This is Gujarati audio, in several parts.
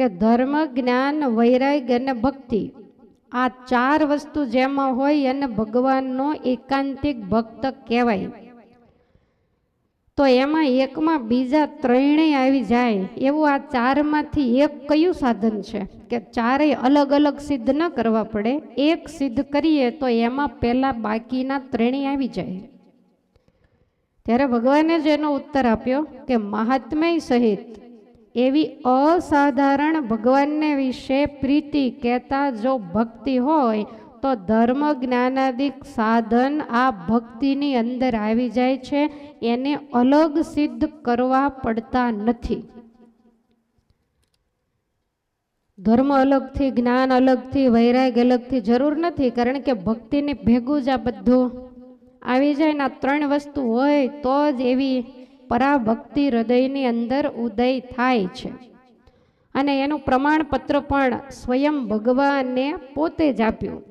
કે ધર્મ, જ્ઞાન વૈરાગ્ય અને ભક્તિ આ ચાર વસ્તુ જેમાં હોય એને ભગવાનનો એકાંતિક ભક્ત કહેવાય. તો એમાં એકમાં બીજા ત્રણેય આવી જાય. એવું આ ચારમાંથી એક કયું સાધન છે? કે ચારેય અલગ અલગ સિદ્ધ ન કરવા પડે. એક સિદ્ધ કરીએ તો એમાં પહેલાં બાકીના ત્રણેય આવી જાય. ત્યારે ભગવાને જ એનો ઉત્તર આપ્યો કે મહાત્મય સહિત એવી અસાધારણ ભગવાનને વિશે પ્રીતિ કહેતા જો ભક્તિ હોય, તો ધર્મ જ્ઞાનાદિક સાધન આ ભક્તિની અંદર આવી જાય છે, એને અલગ સિદ્ધ કરવા પડતા નથી. ધર્મ અલગથી, જ્ઞાન અલગથી, વૈરાગ અલગથી જરૂર નથી, કારણ કે ભક્તિને ભેગું જ આ બધું આવી જાય ને ત્રણ વસ્તુ હોય, તો જ એવી પરાભક્તિ હૃદયની અંદર ઉદય થાય છે. અને એનું પ્રમાણપત્ર પણ સ્વયં ભગવાને પોતે જ આપ્યું.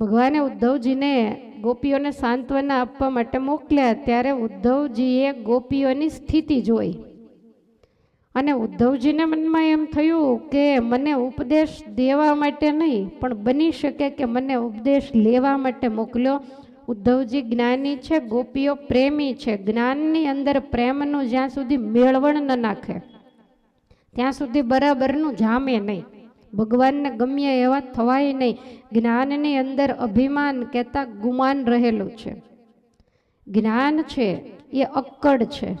ભગવાને ઉદ્ધવજીને ગોપીઓને સાંત્વના આપવા માટે મોકલ્યા ત્યારે ઉદ્ધવજીએ ગોપીઓની સ્થિતિ જોઈ. અને ઉદ્ધવજીને મનમાં એમ થયું કે મને ઉપદેશ દેવા માટે નહીં, પણ બની શકે કે મને ઉપદેશ લેવા માટે મોકલ્યો. ઉદ્ધવજી જ્ઞાની છે, ગોપીઓ પ્રેમી છે. જ્ઞાનની અંદર પ્રેમનું જ્યાં સુધી મેળવણ ન નાખે, ત્યાં સુધી બરાબરનું જામે નહીં. ભગવાનને ગમ્ય એવા થવાય નહીં. જ્ઞાનની અંદર અભિમાન કહેતા ગુમાન રહેલું છે. જ્ઞાન છે, એ અક્કડ છે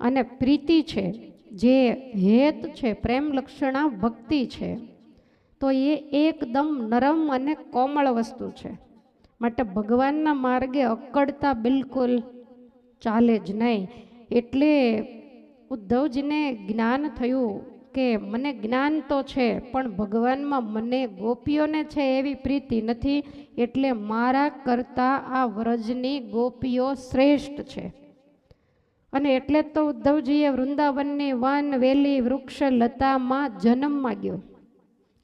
અને પ્રીતિ છે. જે હેત છે, પ્રેમ લક્ષણા ભક્તિ છે. તો એ એકદમ નરમ અને કોમળ વસ્તુ છે. માટે ભગવાનના માર્ગે અકડતા બિલકુલ ચાલે જ નહીં. એટલે ઉદ્ધવજીને જ્ઞાન થયું કે મને જ્ઞાન તો છે, પણ ભગવાનમાં મને ગોપીઓને છે એવી પ્રીતિ નથી, એટલે મારા કરતાં આ વ્રજની ગોપીઓ શ્રેષ્ઠ છે. અને એટલે તો ઉદ્ધવજીએ વૃંદાવનની વન વેલી વૃક્ષ લતામાં જન્મ માગ્યો.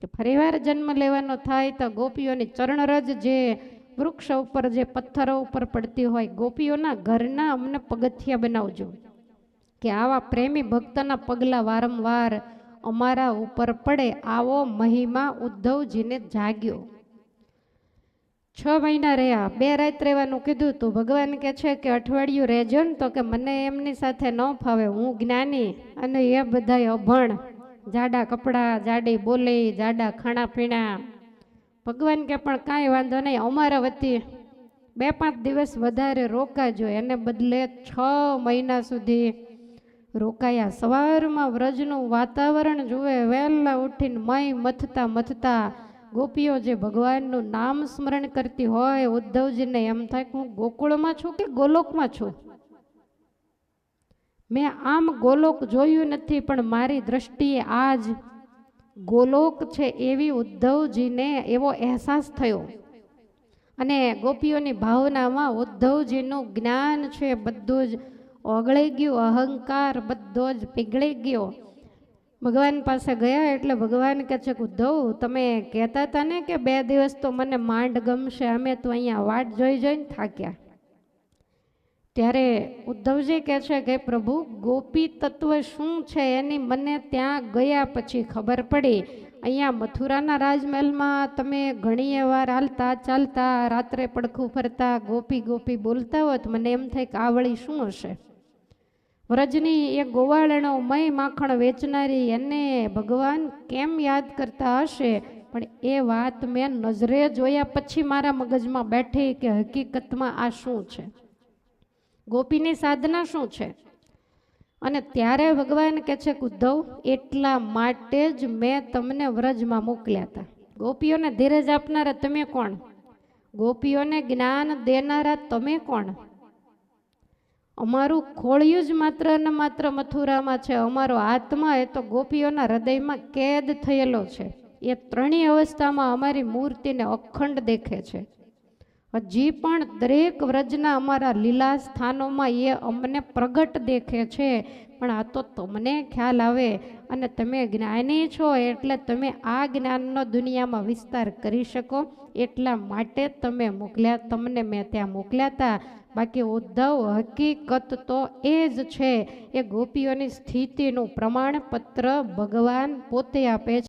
કે ફરીવાર જન્મ લેવાનો થાય તો ગોપીઓની ચરણરજ જે વૃક્ષ ઉપર જે પથ્થરો ઉપર પડતી હોય, ગોપીઓના ઘરના અમને પગથિયા બનાવજો. કે આવા પ્રેમી ભક્તના પગલાં વારંવાર અમારા ઉપર પડે, આવો મહિમા ઉદ્ધવજીને જાગ્યો. છ મહિના રહ્યા, બે રાત રહેવાનું કીધું, તું ભગવાન કે છે કે અઠવાડિયું રહેજો ને, તો કે મને એમની સાથે ન ફાવે, હું જ્ઞાની અને એ બધા અભણ. જાડા કપડાં, જાડી બોલી, જાડા ખાણા પીણા ભગવાન કે પણ કાંઈ વાંધો નહીં, અમારા વતી બે પાંચ દિવસ વધારે રોકાજો. એને બદલે છ મહિના સુધી રોકાયા. સવારમાં વ્રજનું વાતાવરણ જુએ, વહેલા ઉઠીને મય મથતા મથતા ગોપીઓ જે ભગવાનનું નામ સ્મરણ કરતી હોય, ઉદ્ધવજીને એમ થાય કે હું ગોકુળમાં છું કે ગોલોકમાં છું? મેં આમ ગોલોક જોયું નથી, પણ મારી દ્રષ્ટિએ આજ ગોલોક છે એવી ઉદ્ધવજીને એવો અહેસાસ થયો. અને ગોપીઓની ભાવનામાં ઉદ્ધવજીનું જ્ઞાન છે, બધું જ ઓગળી ગયું, અહંકાર બધો જ પીગળી ગયો. ભગવાન પાસે ગયા એટલે ભગવાન કહે છે કે ઉદ્ધવ, તમે કહેતા હતા ને કે બે દિવસ તો મને માંડ ગમશે, અમે તો અહીંયા વાટ જોઈ જોઈને થાક્યા. ત્યારે ઉદ્ધવજી કહે છે કે, પ્રભુ, ગોપી તત્વ શું છે? એની મને ત્યાં ગયા પછી ખબર પડી. અહીંયા મથુરાના રાજમહેલમાં તમે ઘણી વાર હાલતા ચાલતા રાત્રે પડખું ફરતા ગોપી ગોપી બોલતા હોત, મને એમ થાય કે આવળી શું હશે? વ્રજની એ ગોવાળણો મય માખણ વેચનારી એને ભગવાન કેમ યાદ કરતા હશે? પણ એ વાત મેં નજરે જોયા પછી મારા મગજમાં બેઠી કે હકીકતમાં આ શું છે? ગોપીની સાધના શું છે? અને ત્યારે ભગવાન કે છે કે ઉદ્ધવ, એટલા માટે જ મેં તમને વ્રજમાં મોકલ્યા હતા ગોપીઓને ધીરજ આપનારા તમે કોણ? ગોપીઓને જ્ઞાન દેનારા તમે કોણ? અમારું ખોળિયું જ માત્ર ને માત્ર મથુરામાં છે. અમારો આત્મા એ તો ગોપીઓના હૃદયમાં કેદ થયેલો છે. એ ત્રણેય અવસ્થામાં અમારી મૂર્તિને અખંડ દેખે છે. હજી પણ દરેક વ્રજના અમારા લીલા સ્થાનોમાં એ અમને પ્રગટ દેખે છે. પણ આ તો તમને ખ્યાલ આવે અને તમે જ્ઞાની છો એટલે તમે આ જ્ઞાનનો દુનિયામાં વિસ્તાર કરી શકો એટલા માટે તમે મોકલ્યા, તમને મેં ત્યાં મોકલ્યા હતા. બાકી ઉદ્ધવ હકીકત તો એ જ છે, એ ગોપીઓની સ્થિતિનું પ્રમાણપત્ર ભગવાન પોતે આપે છે.